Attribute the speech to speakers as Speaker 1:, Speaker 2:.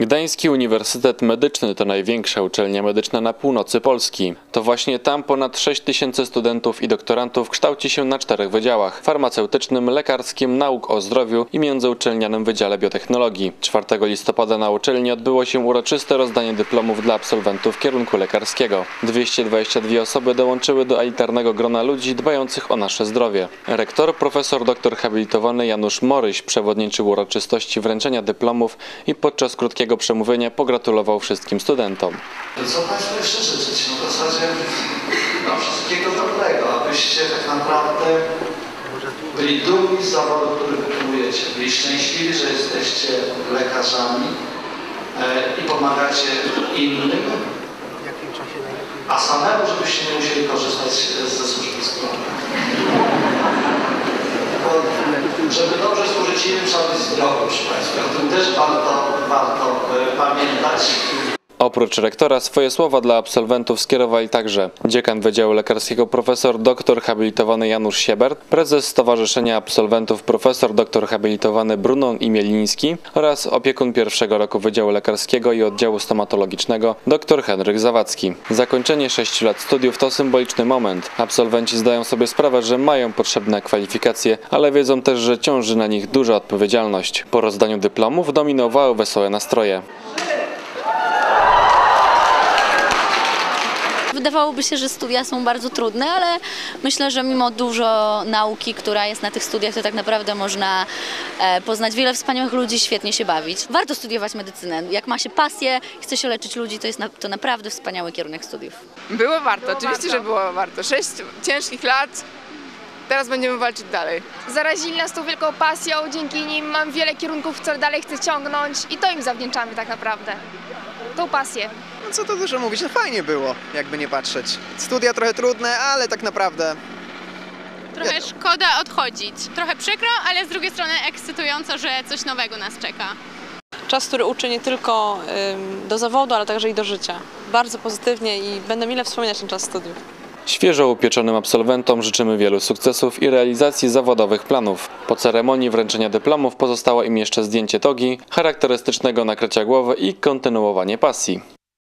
Speaker 1: Gdański Uniwersytet Medyczny to największa uczelnia medyczna na północy Polski. To właśnie tam ponad 6 tysięcy studentów i doktorantów kształci się na czterech wydziałach: farmaceutycznym, lekarskim, nauk o zdrowiu i międzyuczelnianym Wydziale Biotechnologii. 4 listopada na uczelni odbyło się uroczyste rozdanie dyplomów dla absolwentów kierunku lekarskiego. 222 osoby dołączyły do elitarnego grona ludzi dbających o nasze zdrowie. Rektor, profesor doktor habilitowany Janusz Moryś przewodniczył uroczystości wręczenia dyplomów i podczas krótkiego przemówienia pogratulował wszystkim studentom.
Speaker 2: Co Państwu jeszcze życzyć? No w zasadzie no, wszystkiego dobrego, abyście tak naprawdę byli dumni z zawodu, który wykonujecie, byli szczęśliwi, że jesteście lekarzami e, i pomagacie innym, a samemu, żebyście nie musieli korzystać ze służby zdrowia. O tym też warto, warto e, pamiętać.
Speaker 1: Oprócz rektora swoje słowa dla absolwentów skierowali także dziekan Wydziału Lekarskiego profesor dr habilitowany Janusz Siebert, prezes Stowarzyszenia Absolwentów profesor dr habilitowany Bruno Imieliński oraz opiekun pierwszego roku Wydziału Lekarskiego i Oddziału Stomatologicznego dr Henryk Zawadzki. Zakończenie 6 lat studiów to symboliczny moment. Absolwenci zdają sobie sprawę, że mają potrzebne kwalifikacje, ale wiedzą też, że ciąży na nich duża odpowiedzialność. Po rozdaniu dyplomów dominowały wesołe nastroje.
Speaker 3: Wydawałoby się, że studia są bardzo trudne, ale myślę, że mimo dużo nauki, która jest na tych studiach, to tak naprawdę można e, poznać wiele wspaniałych ludzi, świetnie się bawić. Warto studiować medycynę. Jak ma się pasję, chce się leczyć ludzi, to jest na, to naprawdę wspaniały kierunek studiów.
Speaker 4: Było warto, oczywiście, że było warto. Sześć ciężkich lat, teraz będziemy walczyć dalej.
Speaker 5: Zarazili nas tą wielką pasją, dzięki nim mam wiele kierunków, które dalej chcę ciągnąć i to im zawdzięczamy tak naprawdę. Tą pasję.
Speaker 6: No co to dużo mówić, no fajnie było, jakby nie patrzeć. Studia trochę trudne, ale tak naprawdę
Speaker 7: Trochę
Speaker 6: Wiadomo.
Speaker 7: szkoda odchodzić. Trochę przykro, ale z drugiej strony ekscytująco, że coś nowego nas czeka.
Speaker 8: Czas, który uczy nie tylko ym, do zawodu, ale także i do życia. Bardzo pozytywnie i będę mile wspominać ten czas studiów.
Speaker 1: Świeżo upieczonym absolwentom życzymy wielu sukcesów i realizacji zawodowych planów. Po ceremonii wręczenia dyplomów pozostało im jeszcze zdjęcie togi, charakterystycznego nakrycia głowy i kontynuowanie pasji.